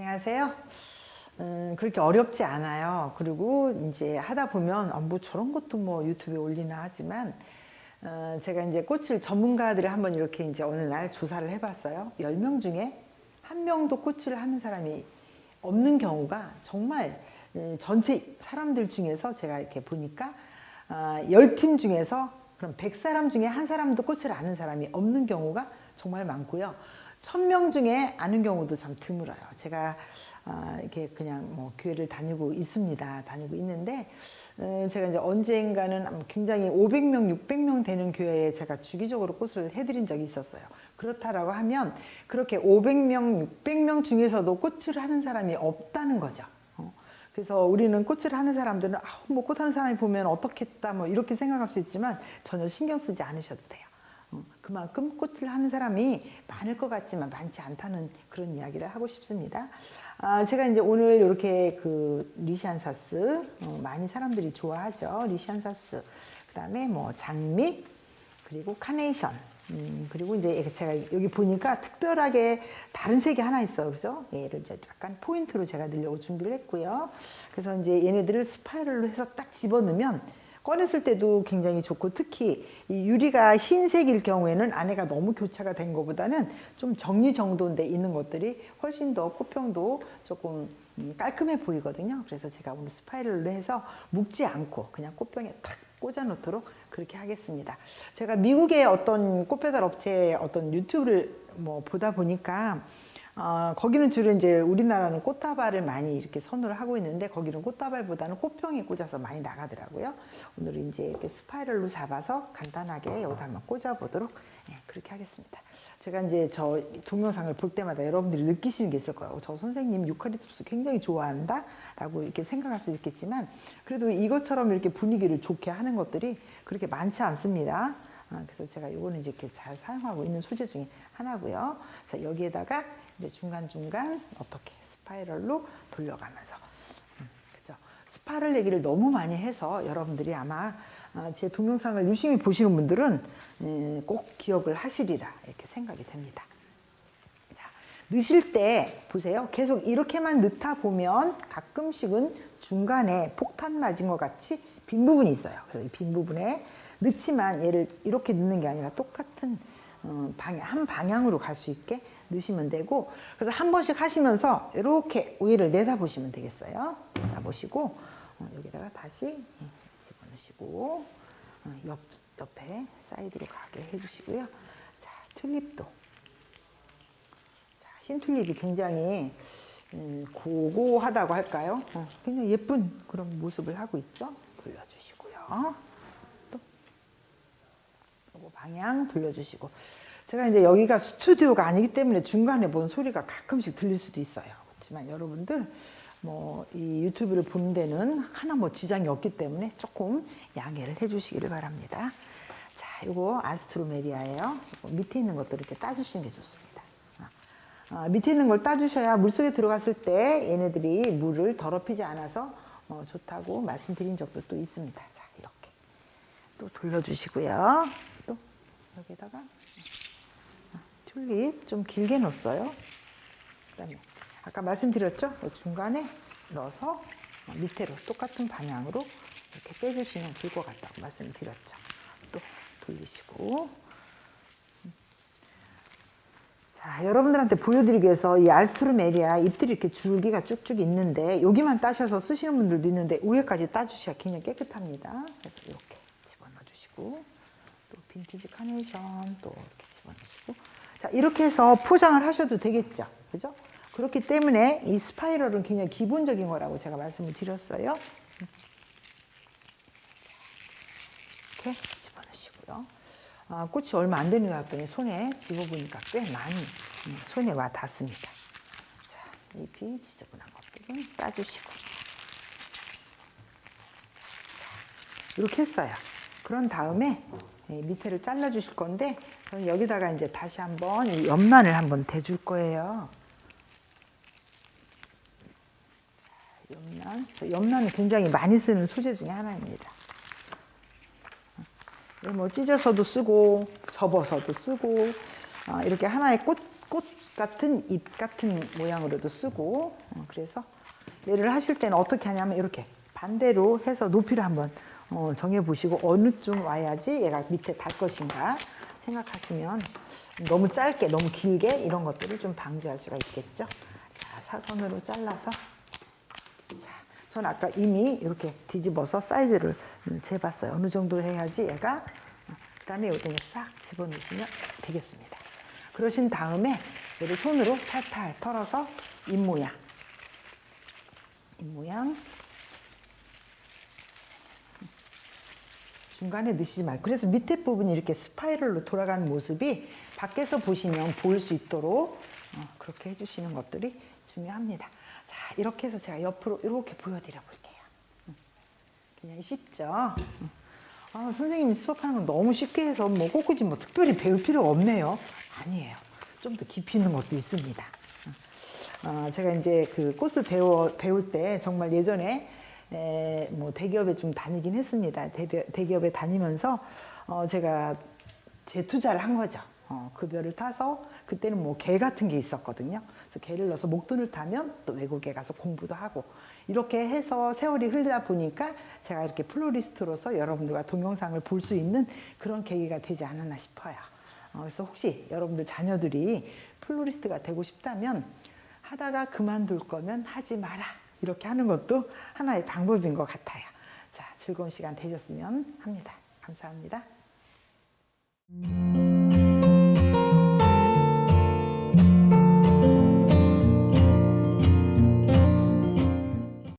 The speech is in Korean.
안녕하세요. 음, 그렇게 어렵지 않아요. 그리고 이제 하다 보면 아, 뭐 저런 것도 뭐 유튜브에 올리나 하지만 어, 제가 이제 꽃을 전문가들을 한번 이렇게 이제 어느 날 조사를 해봤어요. 10명 중에 한 명도 꽃을 하는 사람이 없는 경우가 정말 음, 전체 사람들 중에서 제가 이렇게 보니까 아, 10팀 중에서 그럼 100사람 중에 한 사람도 꽃을 아는 사람이 없는 경우가 정말 많고요. 1000명 중에 아는 경우도 참 드물어요. 제가 아, 이렇게 그냥 뭐 교회를 다니고 있습니다. 다니고 있는데 어, 제가 이제 언젠가는 굉장히 500명, 600명 되는 교회에 제가 주기적으로 꽃을 해드린 적이 있었어요. 그렇다라고 하면 그렇게 500명, 600명 중에서도 꽃을 하는 사람이 없다는 거죠. 어, 그래서 우리는 꽃을 하는 사람들은 아, 뭐꽃 하는 사람이 보면 어떻겠다 뭐 이렇게 생각할 수 있지만 전혀 신경 쓰지 않으셔도 돼요. 어, 그만큼 꽃을 하는 사람이 많을 것 같지만 많지 않다는 그런 이야기를 하고 싶습니다. 아, 제가 이제 오늘 이렇게 그 리시안사스 어, 많이 사람들이 좋아하죠. 리시안사스 그다음에 뭐 장미 그리고 카네이션 음, 그리고 이제 제가 여기 보니까 특별하게 다른 색이 하나 있어요. 그죠? 얘를 이제 약간 포인트로 제가 넣으려고 준비를 했고요. 그래서 이제 얘네들을 스파이럴로 해서 딱 집어넣으면 꺼냈을 때도 굉장히 좋고 특히 이 유리가 흰색일 경우에는 안에가 너무 교차가 된 것보다는 좀 정리정돈돼 있는 것들이 훨씬 더 꽃병도 조금 음, 깔끔해 보이거든요. 그래서 제가 오늘 스파이럴로 해서 묶지 않고 그냥 꽃병에 탁 꽂아 놓도록 그렇게 하겠습니다. 제가 미국의 어떤 꽃배달 업체의 어떤 유튜브를 뭐 보다 보니까 어, 거기는 주로 이제 우리나라는 꽃다발을 많이 이렇게 선호를 하고 있는데 거기는 꽃다발보다는 꽃병에 꽂아서 많이 나가더라고요. 오늘은 이제 이렇게 스파이럴로 잡아서 간단하게 여기다 한번 꽂아보도록 예, 그렇게 하겠습니다. 제가 이제 저 동영상을 볼 때마다 여러분들이 느끼시는 게 있을 거예요. 저 선생님 유카리투스 굉장히 좋아한다? 라고 이렇게 생각할 수 있겠지만 그래도 이것처럼 이렇게 분위기를 좋게 하는 것들이 그렇게 많지 않습니다. 아, 그래서 제가 요거는 이제 이렇게 잘 사용하고 있는 소재 중에 하나고요. 자, 여기에다가 이제 중간중간 어떻게 스파이럴로 돌려가면서 음? 스파를 얘기를 너무 많이 해서 여러분들이 아마 아, 제 동영상을 유심히 보시는 분들은 음, 꼭 기억을 하시리라 이렇게 생각이 됩니다. 자, 넣으실 때 보세요. 계속 이렇게만 넣다 보면 가끔씩은 중간에 폭탄 맞은 것 같이 빈 부분이 있어요. 그래서 이 빈 부분에 넣지만 얘를 이렇게 넣는 게 아니라 똑같은 어, 방향, 한 방향으로 갈 수 있게 넣으시면 되고 그래서 한 번씩 하시면서 이렇게 위를 내다 보시면 되겠어요. 내다 보시고 어, 여기다가 다시 예, 집어넣으시고 어, 옆, 옆에 사이드로 가게 해주시고요. 자, 튤립도 자, 흰 튤립이 굉장히 음, 고고하다고 할까요? 어, 굉장히 예쁜 그런 모습을 하고 있죠. 돌려주시고요. 또 요거 방향 돌려주시고 제가 이제 여기가 스튜디오가 아니기 때문에 중간에 뭔 소리가 가끔씩 들릴 수도 있어요. 그렇지만 여러분들 뭐 이 유튜브를 보는 데는 하나 뭐 지장이 없기 때문에 조금 양해를 해주시기를 바랍니다. 자, 이거 아스트로메리아예요. 밑에 있는 것들 이렇게 따주시는 게 좋습니다. 아, 밑에 있는 걸 따주셔야 물속에 들어갔을 때 얘네들이 물을 더럽히지 않아서 어, 좋다고 말씀드린 적도 또 있습니다. 자, 이렇게 또 돌려주시고요. 또 여기다가 튤립 좀 길게 넣었어요. 그다음에 아까 말씀드렸죠? 이 중간에 넣어서 밑으로 똑같은 방향으로 이렇게 빼주시면 될 것 같다고 말씀드렸죠. 또 돌리시고 자, 여러분들한테 보여드리기 위해서 이 알스트로메리아 잎들이 이렇게 줄기가 쭉쭉 있는데 여기만 따셔서 쓰시는 분들도 있는데 위에까지 따주셔야 굉장히 깨끗합니다. 그래서 이렇게 집어넣어 주시고 또 빈티지 카네이션 또 이렇게 집어넣으시고 자 이렇게 해서 포장을 하셔도 되겠죠. 그죠? 그렇기 때문에 이 스파이럴은 굉장히 기본적인 거라고 제가 말씀을 드렸어요. 이렇게 집어넣으시고요. 아, 꽃이 얼마 안 되는 것 같더니 손에 집어보니까 꽤 많이 음, 손에 와 닿습니다. 자, 잎이 지저분한 것들은 따주시고. 이렇게 했어요. 그런 다음에 예, 밑에를 잘라 주실 건데 저는 여기다가 이제 다시 한번 이 옆란을 한번 대줄 거예요. 자, 옆란. 옆란은 굉장히 많이 쓰는 소재 중에 하나입니다. 뭐 찢어서도 쓰고 접어서도 쓰고 아, 이렇게 하나의 꽃 꽃 같은 잎 같은 모양으로도 쓰고 어, 그래서 얘를 하실 때는 어떻게 하냐면 이렇게 반대로 해서 높이를 한번 어, 정해 보시고 어느 쯤 와야지 얘가 밑에 닿을 것인가 생각하시면 너무 짧게 너무 길게 이런 것들을 좀 방지할 수가 있겠죠. 자 사선으로 잘라서 자, 전 아까 이미 이렇게 뒤집어서 사이즈를 재봤어요. 어느 정도 해야지 얘가 그 다음에 여기다 이제 싹 집어넣으시면 되겠습니다. 그러신 다음에 얘를 손으로 탈탈 털어서 입 모양, 입 모양 중간에 넣으시지 말고 그래서 밑에 부분이 이렇게 스파이럴로 돌아가는 모습이 밖에서 보시면 보일 수 있도록 어, 그렇게 해주시는 것들이 중요합니다. 자 이렇게 해서 제가 옆으로 이렇게 보여드려 볼게요. 음, 굉장히 쉽죠? 음. 아, 선생님이 수업하는 건 너무 쉽게 해서 뭐 꼬꾸지 뭐 특별히 배울 필요가 없네요. 아니에요. 좀 더 깊이 있는 것도 있습니다. 어, 제가 이제 그 꽃을 배워, 배울 때 정말 예전에 에, 뭐 대기업에 좀 다니긴 했습니다. 대대, 대기업 에 다니면서 어, 제가 재투자를 한 거죠. 어, 급여를 타서 그때는 뭐 개 같은 게 있었거든요. 그래서 개를 넣어서 목돈을 타면 또 외국에 가서 공부도 하고 이렇게 해서 세월이 흘러다 보니까 제가 이렇게 플로리스트로서 여러분들과 동영상을 볼 수 있는 그런 계기가 되지 않았나 싶어요. 어, 그래서 혹시 여러분들 자녀들이 플로리스트가 되고 싶다면 하다가 그만둘 거면 하지 마라. 이렇게 하는 것도 하나의 방법인 것 같아요. 자, 즐거운 시간 되셨으면 합니다. 감사합니다.